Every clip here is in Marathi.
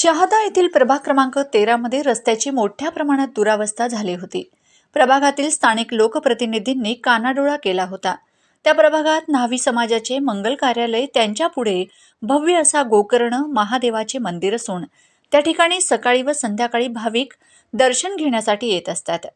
शहादा येथील प्रभाग क्रमांक तेरामध्ये रस्त्याची मोठ्या प्रमाणात दुरावस्था झाली होती. प्रभागातील स्थानिक लोकप्रतिनिधींनी कानाडोळा केला होता. त्या प्रभागात न्हावी समाजाचे मंगल कार्यालय त्यांच्या पुढे भव्य असा गोकर्ण महादेवाचे मंदिर असून त्या ठिकाणी सकाळी व संध्याकाळी भाविक दर्शन घेण्यासाठी येत असतात.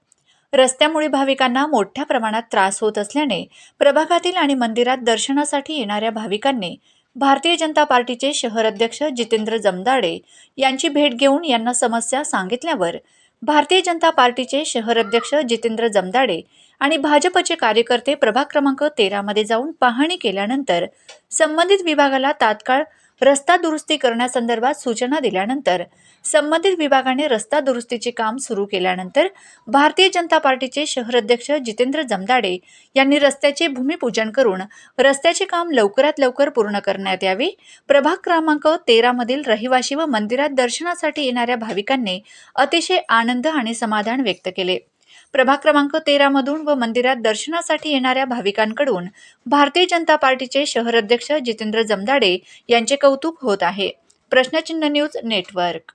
रस्त्यामुळे भाविकांना मोठ्या प्रमाणात त्रास होत असल्याने प्रभागातील आणि मंदिरात दर्शनासाठी येणाऱ्या भाविकांनी भारतीय जनता पार्टीचे शहर अध्यक्ष जितेंद्र जमदाडे यांची भेट घेऊन यांना समस्या सांगितल्यावर भारतीय जनता पार्टीचे शहर अध्यक्ष जितेंद्र जमदाडे आणि भाजपचे कार्यकर्ते प्रभाग क्रमांक तेरामध्ये जाऊन पाहणी केल्यानंतर संबंधित विभागाला तात्काळ रस्ता दुरुस्ती करण्यासंदर्भात सूचना दिल्यानंतर संबंधित विभागाने रस्ता दुरुस्तीचे काम सुरू केल्यानंतर भारतीय जनता पार्टीचे शहर अध्यक्ष जितेंद्र जमदाडे यांनी रस्त्याचे भूमिपूजन करून रस्त्याचे काम लवकरात लवकर पूर्ण करण्यात यावे. प्रभाग क्रमांक तेरामधील रहिवासी व मंदिरात दर्शनासाठी येणाऱ्या भाविकांनी अतिशय आनंद आणि समाधान व्यक्त केले. प्रभाग क्रमांक तेरामधून व मंदिरात दर्शनासाठी येणाऱ्या भाविकांकडून भारतीय जनता पार्टीचे शहर अध्यक्ष जितेंद्र जमदाडे यांचे कौतुक होत आहे. प्रश्नचिन्ह न्यूज नेटवर्क.